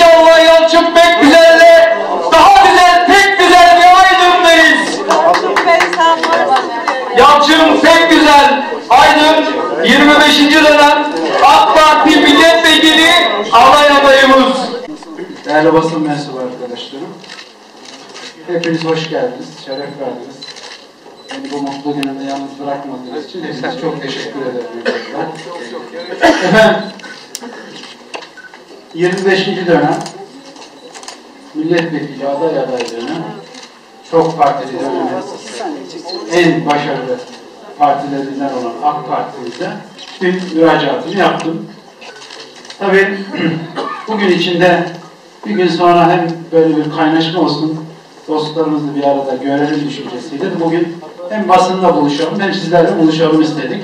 İnşallah Yalçın pek güzelle daha güzel, pek güzel bir Aydın'dayız. Yalçın pek güzel Aydın 25. dönem AK Parti milletvekili alay adayımız. Değerli basın mensubu arkadaşlarım. Hepiniz hoş geldiniz, şeref verdiniz. Beni bu mutlu günümde yalnız bırakmadığınız için hepinize çok teşekkür ederim. Efendim, 25. dönem milletvekili aday adaylığını çok partili dönemin en başarılı partilerinden olan AK Parti'mize bir müracaatını yaptım. Tabii bugün içinde bir gün sonra hem böyle bir kaynaşma olsun, dostlarımızla bir arada görelim düşüncesiyle bugün hem basınla buluşalım hem sizlerle buluşalım istedik.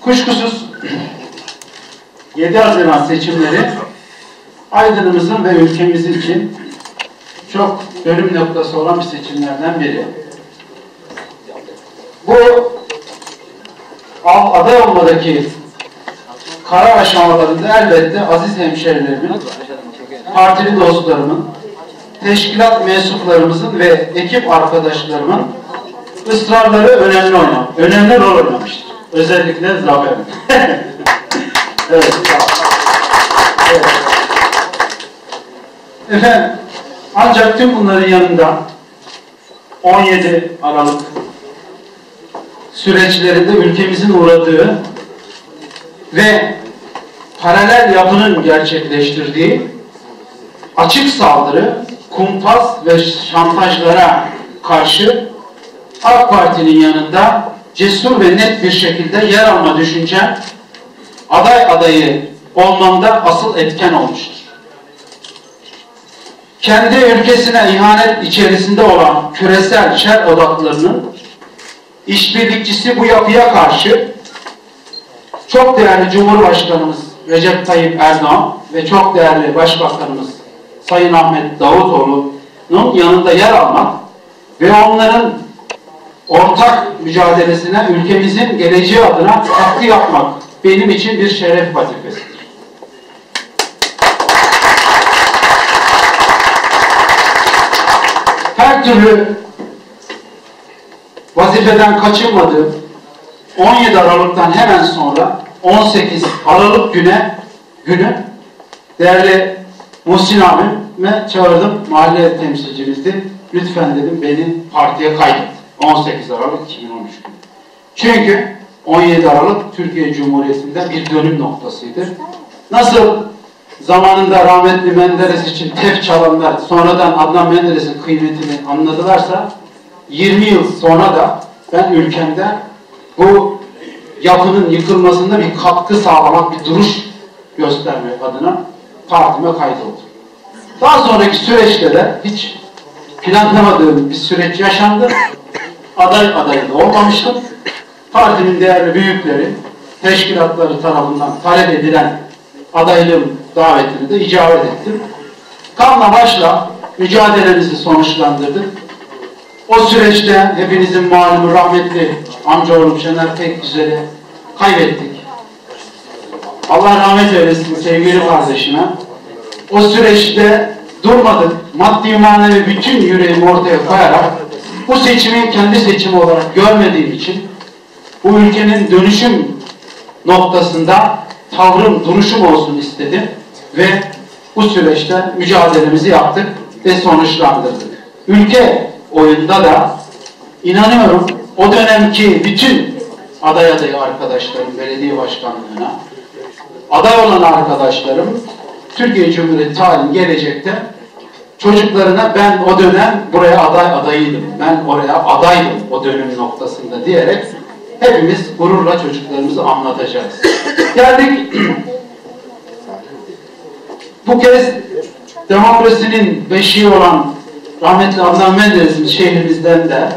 Kuşkusuz 7 Haziran seçimleri Aydın'ımızın ve ülkemiz için çok dönüm noktası olan bir seçimlerden biri. Bu aday olmadaki karar aşamalarında elbette aziz hemşerilerimin, partili dostlarımın, teşkilat mensuplarımızın ve ekip arkadaşlarımın ısrarları önemli oynar, önemli rol oynamıştır. Özellikle Zafer. evet. Efendim, ancak tüm bunların yanında 17 Aralık süreçlerinde ülkemizin uğradığı ve paralel yapının gerçekleştirdiği açık saldırı, kumpas ve şantajlara karşı AK Parti'nin yanında cesur ve net bir şekilde yer alma düşüncem aday adayı olmamda asıl etken olmuştur. Kendi ülkesine ihanet içerisinde olan küresel şer odaklarının işbirlikçisi bu yapıya karşı çok değerli Cumhurbaşkanımız Recep Tayyip Erdoğan ve çok değerli Başbakanımız Sayın Ahmet Davutoğlu'nun yanında yer almak ve onların ortak mücadelesine ülkemizin geleceği adına katkı yapmak benim için bir şeref vazifesidir. Her türlü vazifeden kaçınmadığım 17 Aralık'tan hemen sonra 18 Aralık güne günü değerli Muhsin abime çağırdım. Mahalle temsilcimizdi. Lütfen dedim beni partiye kaydet. 18 Aralık 2013 günü. Çünkü 17 Aralık Türkiye Cumhuriyeti'nde bir dönüm noktasıydı. Nasıl zamanında rahmetli Menderes için tef çalanlar sonradan Adnan Menderes'in kıymetini anladılarsa 20 yıl sonra da ben ülkemde bu yapının yıkılmasında bir katkı sağlamak, bir duruş göstermek adına partime kaydoldum. Daha sonraki süreçte de hiç planlamadığım bir süreç yaşandı. Aday adayı da olmamıştım. Partimin değerli büyükleri, teşkilatları tarafından talep edilen adaylığım davetini de icabet ettim. Kanla başla mücadelemizi sonuçlandırdık. O süreçte hepinizin malumu rahmetli amcaoğlum Şener Pekgüzel'i kaybettik. Allah rahmet eylesin sevgili kardeşime. O süreçte durmadık. Maddi manevi bütün yüreğimi ortaya koyarak bu seçimi kendi seçimi olarak görmediğim için bu ülkenin dönüşüm noktasında tavrım, duruşum olsun istedim ve bu süreçte mücadelemizi yaptık ve sonuçlandırdık. Ülke oyunda da inanıyorum o dönemki bütün aday adayı arkadaşlarım belediye başkanlığına aday olan arkadaşlarım Türkiye Cumhuriyeti tarihinin gelecekte çocuklarına ben o dönem buraya aday adayıydım. Ben oraya adaydım o dönüm noktasında diyerek hepimiz gururla çocuklarımızı anlatacağız. Geldik bu kez demokrasinin beşiği olan rahmetli Adnan Menderes'in şehrimizden de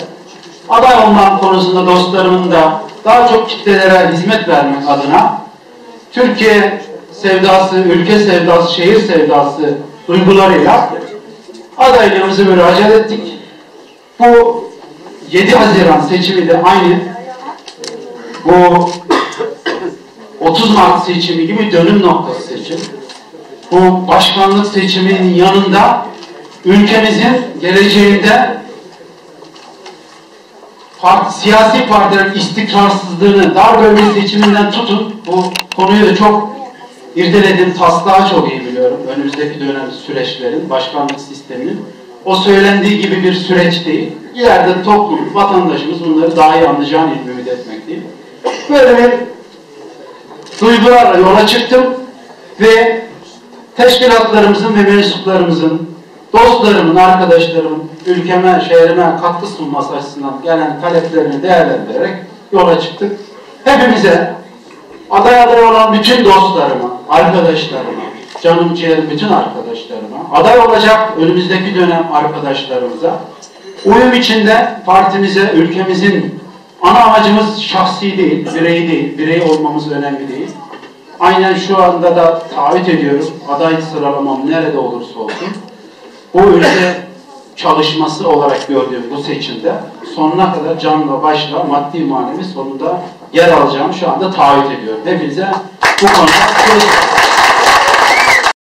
aday olmam konusunda dostlarımın da daha çok kitlelere hizmet vermek adına Türkiye sevdası, ülke sevdası, şehir sevdası duygularıyla adaylığımızı müracaat ettik. Bu 7 Haziran seçimi de aynı bu 30 Mart seçimi gibi dönüm noktası seçim. Bu başkanlık seçiminin yanında ülkemizin geleceğinde part- siyasi partilerin istikrarsızlığını, dar bölge seçiminden tutun, bu konuyu da çok irdeledim, taslağı çok iyi biliyorum. Önümüzdeki dönem süreçlerin, başkanlık sisteminin. O söylendiği gibi bir süreç değil. İleride toplum, vatandaşımız bunları daha iyi anlayacağını ümit etmekteyim. Böyle duygularla yola çıktım ve teşkilatlarımızın ve mensuplarımızın, dostlarımın, arkadaşlarımın ülkeme, şehrime katkı sunması açısından gelen taleplerini değerlendirerek yola çıktık. Hepimize, aday aday olan bütün dostlarıma, arkadaşlarıma, canım ciğerim bütün arkadaşlarıma, aday olacak önümüzdeki dönem arkadaşlarımıza, uyum içinde partimize, ülkemizin ana amacımız şahsi değil, birey değil, birey olmamız önemli değil. Aynen şu anda da taahhüt ediyorum. Aday sıralamam nerede olursa olsun. Bu ülke çalışması olarak gördüğüm bu seçimde sonuna kadar canla başla maddi manevi sonunda yer alacağım şu anda taahhüt ediyorum. Hepinize bu konuda.